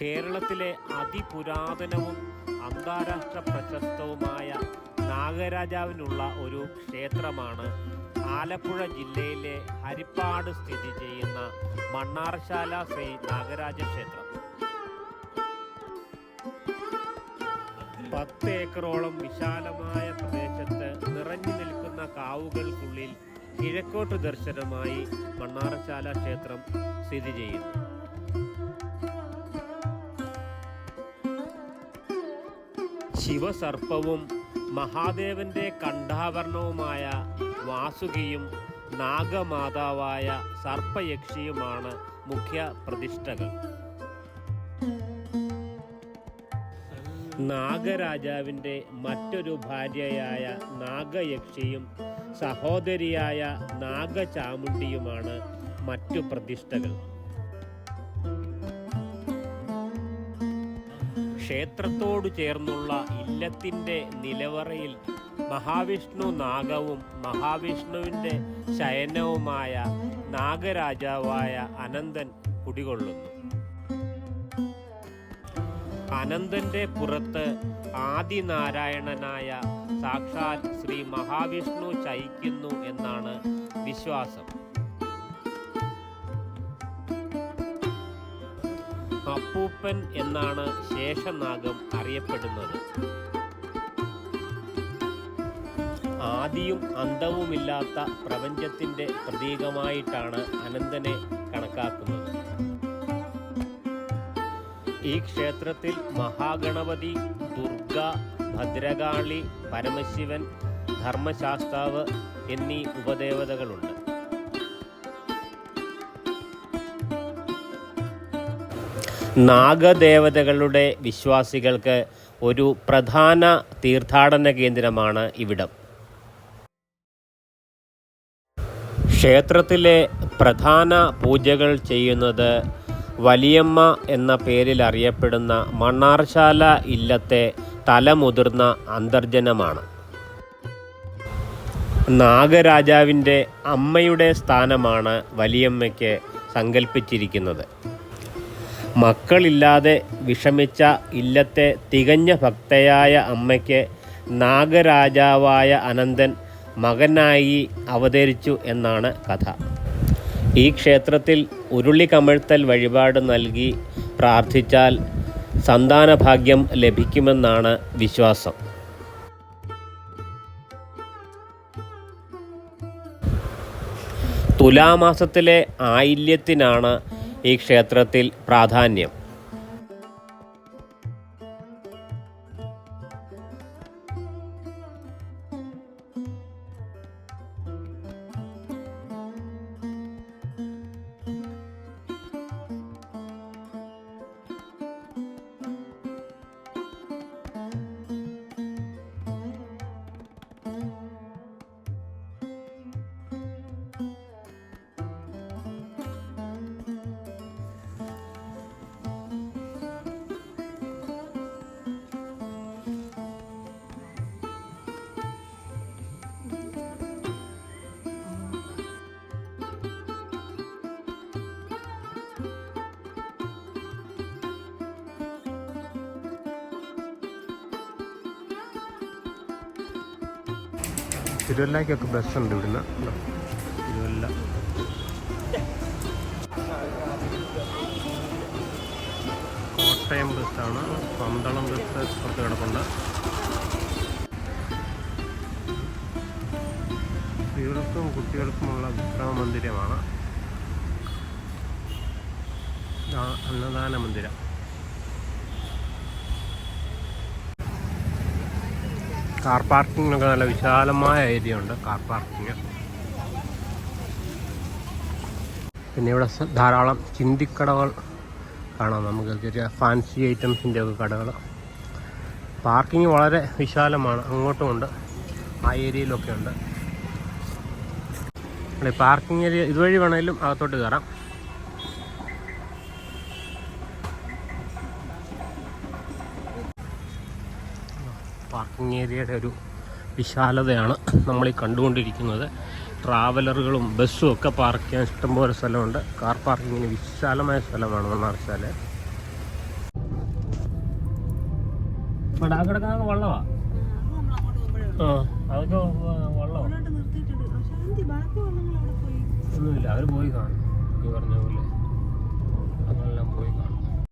കേരളത്തിലെ അതിപുരാതനവും അന്താരാഷ്ട്ര പ്രശസ്തവുമായ നാഗരാജാവിനുള്ള ഒരു ക്ഷേത്രമാണ് ആലപ്പുഴ ജില്ലയിലെ ഹരിപ്പാട് സ്ഥിതി ചെയ്യുന്ന മണ്ണാർശാല ശ്രീ നാഗരാജ ക്ഷേത്രം. പത്ത് ഏക്കറോളം വിശാലമായ പ്രദേശത്ത് നിറഞ്ഞു നിൽക്കുന്ന കാവുകൾക്കുള്ളിൽ കിഴക്കോട്ട് ദർശനമായി മണ്ണാറശാല ക്ഷേത്രം സ്ഥിതി ചെയ്യുന്നു. ശിവസർപ്പവും മഹാദേവന്റെ കണ്ഠാഭരണവുമായ വാസുകിയും നാഗമാതാവായ സർപ്പയക്ഷിയുമാണ് മുഖ്യ പ്രതിഷ്ഠകൾ. നാഗരാജാവിന്റെ മറ്റൊരു ഭാര്യയായ നാഗയക്ഷിയും സഹോദരിയായ നാഗചാമുണ്ടിയുമാണ് മറ്റു പ്രതിഷ്ഠകൾ. ക്ഷേത്രത്തോടു ചേർന്നുള്ള ഇല്ലത്തിന്റെ നിലവറയിൽ മഹാവിഷ്ണു നാഗവും മഹാവിഷ്ണുവിന്റെ ശയനവുമായ നാഗരാജാവായ അനന്തൻ കുടികൊള്ളുന്നു. അനന്തന്റെ പുറത്ത് ആദിനാരായണനായ സാക്ഷാൽ ശ്രീ മഹാവിഷ്ണു ചയിക്കുന്നു എന്നാണ് വിശ്വാസം. അപ്പൂപ്പൻ എന്നാണ് ശേഷനാഗം അറിയപ്പെടുന്നത്. ആദിയും അന്തവുമില്ലാത്ത പ്രപഞ്ചത്തിന്റെ പ്രതീകമായിട്ടാണ് അനന്തനെ കണക്കാക്കുന്നത്. ഈ ക്ഷേത്രത്തിൽ മഹാഗണപതി ദുർഗ ഭദ്രകാളി പരമശിവൻ ധർമ്മശാസ്താവ് എന്നീ ഉപദേവതകളുണ്ട്. നാഗദേവതകളുടെ വിശ്വാസികൾക്ക് ഒരു പ്രധാന തീർത്ഥാടന കേന്ദ്രമാണ് ഇവിടം. ക്ഷേത്രത്തിലെ പ്രധാന പൂജകൾ ചെയ്യുന്നത് വലിയമ്മ എന്ന പേരിൽ അറിയപ്പെടുന്ന മണ്ണാർശാല ഇല്ലത്തെ തലമുതിർന്ന അന്തർജനമാണ്. നാഗരാജാവിന്റെ അമ്മയുടെ സ്ഥാനമാണ് വലിയമ്മയ്ക്ക് സങ്കല്പിച്ചിരിക്കുന്നത് മക്കളില്ലാതെ വിഷമിച്ച ഇല്ലത്തെ തികഞ്ഞ ഭക്തയായ അമ്മയ്ക്ക് നാഗരാജാവായ അനന്തൻ മകനായി അവതരിച്ചു എന്നാണ് കഥ. ഈ ക്ഷേത്രത്തിൽ ഉരുളി കമഴ്ത്തൽ വഴിപാട് നൽകി പ്രാർത്ഥിച്ചാൽ സന്താനഭാഗ്യം ലഭിക്കുമെന്നാണ് വിശ്വാസം. തുലാമാസത്തിലെ ആയില്യത്തിനാണ് ഈ ക്ഷേത്രത്തിൽ പ്രാധാന്യം. തിരുവല്ലയ്ക്കൊക്കെ ഉണ്ട് ഇവിടുന്ന്. തിരുവല്ല. കോട്ടയം ബസ്സാണ് പന്തളം ബസ് പുറത്ത് കിടപ്പുണ്ട്. സ്ത്രീകൾക്കും കുട്ടികൾക്കുമുള്ള വിശ്രമ മന്ദിരമാണ്. അന്നദാന മന്ദിരം. കാർ പാർക്കിങ്ങിനൊക്കെ നല്ല വിശാലമായ ഏരിയ ഉണ്ട്. കാർ പാർക്കിങ് പിന്നെ ഇവിടെ ധാരാളം ചിന്തിക്കടകൾ കാണാം. നമുക്ക് ചെറിയ ഫാൻസി ഐറ്റംസിന്റെ ഒക്കെ കടകൾ. പാർക്കിംഗ് വളരെ വിശാലമാണ്. അങ്ങോട്ടും ഉണ്ട്. ആ ഏരിയയിലൊക്കെ ഉണ്ട്. പാർക്കിംഗ് ഏരിയ ഇതുവഴി വേണമെങ്കിലും അകത്തോട്ട് കയറാം. പാർക്കിംഗ് ഏരിയയുടെ ഒരു വിശാലതയാണ് നമ്മൾ ഈ കണ്ടുകൊണ്ടിരിക്കുന്നത്. ട്രാവലറുകളും ബസ്സും ഒക്കെ പാർക്ക് ചെയ്യാൻ ഇഷ്ടംപോലെ സ്ഥലമുണ്ട്. കാർ പാർക്കിങ്ങിന് വിശാലമായ സ്ഥലമാണ് ആ കിടക്കുന്ന ആ വള്ളമാണ് പോയി ഒന്നുമില്ല അവർ പോയി കാണും. ഈ പറഞ്ഞ പോലെ അതെല്ലാം പോയി കാണും.